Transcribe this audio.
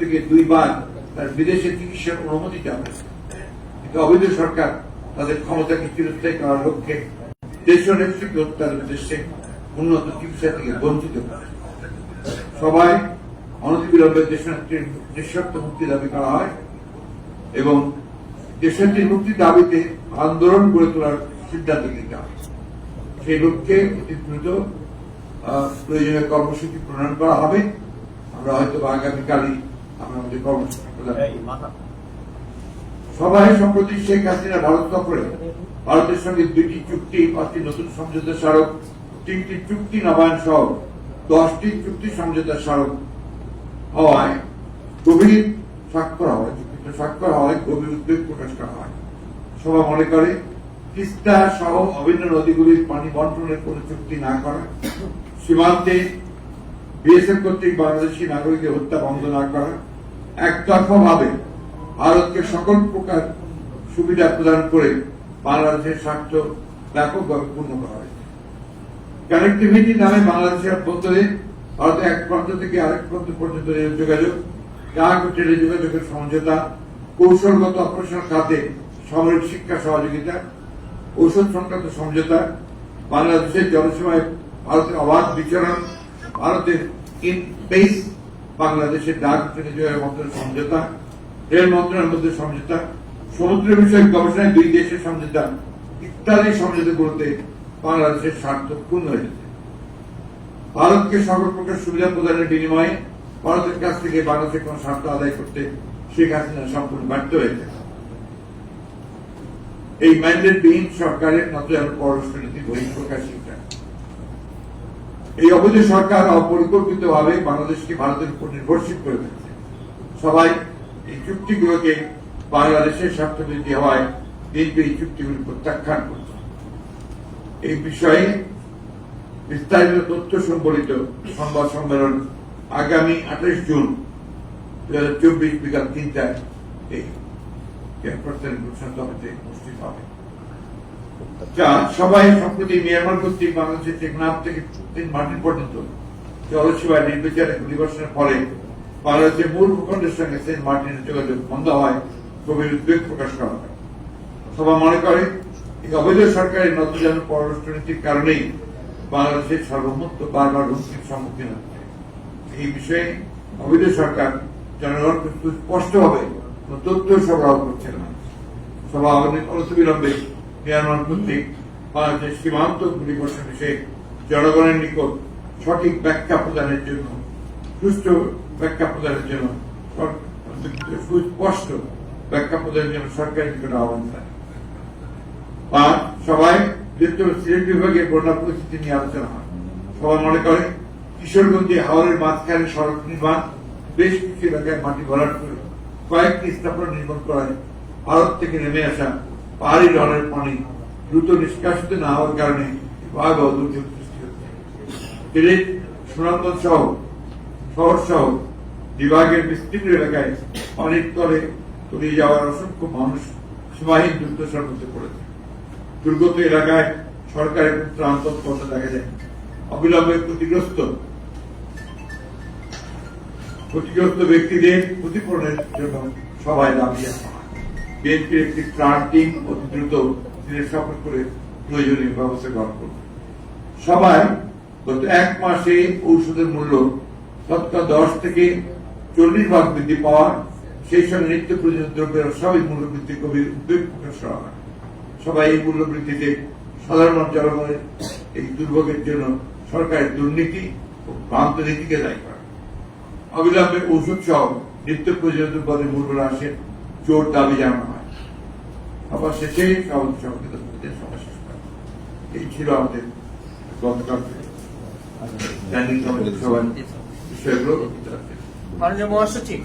থেকে দুইবার তার বিদেশে চিকিৎসার অনুমতি চাওয়া কিন্তু অবৈধ সরকার তাদের ক্ষমতাকে চিরস্থায়ী করার লক্ষ্যে দেশীয় নেতৃত্ব হত্যার উদ্দেশ্যে উন্নত চিকিৎসা থেকে বঞ্চিত করে। সবাই অনতিবিলম্বে দেশনেত্রীর নিঃশর্ত মুক্তি দাবি করা হয় এবং দেশনেত্রীর মুক্তির দাবিতে আন্দোলন গড়ে তোলার সিদ্ধান্ত নিতে হয়। সেই লক্ষ্যে অতি দ্রুত প্রয়োজনীয় কর্মসূচি প্রণয়ন করা হবে। আমরা হয়তো আগামীকালই আমাদের কর্মসূচি সভায় সম্প্রতি শেখ হাসিনা ভারত সফরে ভারতের সঙ্গে দুইটি চুক্তি, পাঁচটি নতুন সমঝোতা স্মারক, তিনটি চুক্তি নবায়ন সহ দশটি চুক্তি সমঝোতা স্মারক হওয়ায় গভীর স্বাক্ষর হওয়ায়, চুক্তিতে স্বাক্ষর হওয়ায় গভীর উদ্বেগ প্রকাশ করা হয়। সভা মনে করে, তিস্তা সহ অভিন্ন নদীগুলির পানি বন্টনের কোন চুক্তি না করা, সীমান্তে বিএসএফ কর্তৃক বাংলাদেশি নাগরিকদের হত্যা বন্ধ না করা একতরফা ভাবে ভারতকে সকল প্রকার সুবিধা প্রদান করে বাংলাদেশের স্বার্থ ব্যাপকভাবে পূর্ণ করা হয়েছে। কানেক্টিভিটি নামে বাংলাদেশের অভ্যন্তরে ভারতের এক প্রান্ত থেকে আরেক প্রান্ত পর্যন্ত রেল যোগাযোগ, ডাক টেলি যোগাযোগের সমঝোতা, কৌশলগত অপারেশন খাতে সামরিক শিক্ষা সহযোগিতা, ঔষধ সংক্রান্ত সমঝোতা, বাংলাদেশের জনসীমায় ভারতের অবাধ বিচরণ ভারতের ইন স্পেস বাংলাদেশের ডাক টেলি মধ্যে সমঝোতা, রেল মন্ত্রণালয়ের মধ্যে সমঝোতা, সমুদ্র বিষয়ক গবেষণায় দুই দেশের সমঝোতা ইত্যাদি সমঝোতাগুলোতে বাংলাদেশের স্বার্থ পূর্ণ হয়েছে ভারতকে সকল প্রকার সুবিধা প্রদানের বিনিময়ে ভারতের কাছ থেকে বাংলাদেশের কোন স্বার্থ আদায় করতে শেখ হাসিনা সম্পূর্ণ ব্যর্থ হয়েছে এই ম্যান্ডেটবিহীন সরকারের নতুন পররাষ্ট্রনীতি বহিঃপ্রকাশ এটা এই অবৈধ সরকার অপরিকল্পিত ভাবে বাংলাদেশকে ভারতের উপর নির্ভরশীল করে ফেলছে সবাই এই চুক্তিগুলোকে বাংলাদেশের স্বার্থবিরোধী হওয়ায় বিএনপি এই চুক্তিগুলি প্রত্যাখ্যান করছে। এই বিষয়ে বিস্তারিত তথ্য সম্বলিত সংবাদ সম্মেলন আগামী আঠাশ জুন দু হাজার চব্বিশ বিকাল তিনটায় এই ঘোষণা সভাতে উপস্থিত হবে। যা সবাই সম্প্রতি মিয়ানমার কর্তৃক বাংলাদেশের টেকনাফ থেকে মার্টিন পর্যন্ত জলসীমায় নির্বিচারে গুলিবর্ষণের ফলে বাংলাদেশের মূল ভূখণ্ডের সঙ্গে সেন্ট মার্টিনের যোগাযোগ বন্ধ হয় গভীর উদ্বেগ প্রকাশ করা হয়। সভা মনে করে, এই অবৈধ সরকারের নতজান পররাষ্ট্রনীতির কারণেই বাংলাদেশের সার্বভৌমত্ব বারবার হুমকির সম্মুখীন হচ্ছে। এই বিষয়ে অবৈধ সরকার জনগণকে স্পষ্টভাবে কোনো তথ্য সরবরাহ করছে না। সভা অনতিবিলম্বে মিয়ানমার কর্তৃক বাংলাদেশের সীমান্ত গুলিবর্ষণ বিষয়ে জনগণের নিকট সঠিক ব্যাখ্যা প্রদানের জন্য সুষ্ঠু ব্যাখ্যা প্রদানের জন্য, সুস্পষ্ট ব্যাখ্যা প্রদানের জন্য সরকারের নিকট আহ্বান জানায় আর সবাই সিলেট বিভাগের বন্যা পরিস্থিতি নিয়ে আলোচনা হয়। সবাই মনে করে, কিশোরগঞ্জে হাওড়ের মাঝখানে সড়ক নির্মাণ, বেশ কিছু এলাকায় মাটি ভরাট করে কয়েকটি স্থাপনা নির্মাণ করায় ভারত থেকে নেমে আসা পাহাড়ি ঢলের পানি দ্রুত নিষ্কাশিত না হওয়ার কারণে ভয়াবহ দুর্যোগ সৃষ্টি হচ্ছে। সিলেট সুনামগঞ্জ সহ, শহর সহ বিভাগের বিস্তীর্ণ এলাকায় পানির তলে তলিয়ে যাওয়ার অসংখ্য মানুষ সীমাহীন দুর্দশার মধ্যে পড়েছে। দুর্গত এলাকায় সরকারের ত্রাণ তৎপরতা দেখা যায়। অবিলম্বে ক্ষতিগ্রস্ত ক্ষতিগ্রস্ত ব্যক্তিদের ক্ষতিপূরণের জন্য সবাই দাবি জানানো হয় বিএনপির একটি ত্রাণ টিম অতি দ্রুত দিনের সফর করে প্রয়োজনীয় ব্যবস্থা গ্রহণ করবে। সবাই গত এক মাসে ঔষধের মূল্য শতকরা দশ থেকে চল্লিশ ভাগ বৃদ্ধি পাওয়া, সেই সঙ্গে নিত্য প্রয়োজনীয় দ্রব্যের অস্বাভাবিক মূল্য বৃদ্ধি গভীর উদ্বেগ প্রকাশ করা হয় সবাই এই মূল্য বৃদ্ধিতে সাধারণ জনগণের এই দুর্ভোগের জন্য সরকারের দুর্নীতি ও ভ্রান্ত নীতিকে দায়ী করে। অবিলম্বে ঔষধ সহ নিত্য প্রয়োজনীয় দ্রব্যের মূল্য হ্রাসের জোর দাবি জানানো হয় সবার আমাদের শেষ করে। এই ছিল আমাদের গতকাল সবাই কমিটির সভার বিষয়গুলো। মাননীয় মহাসচিব।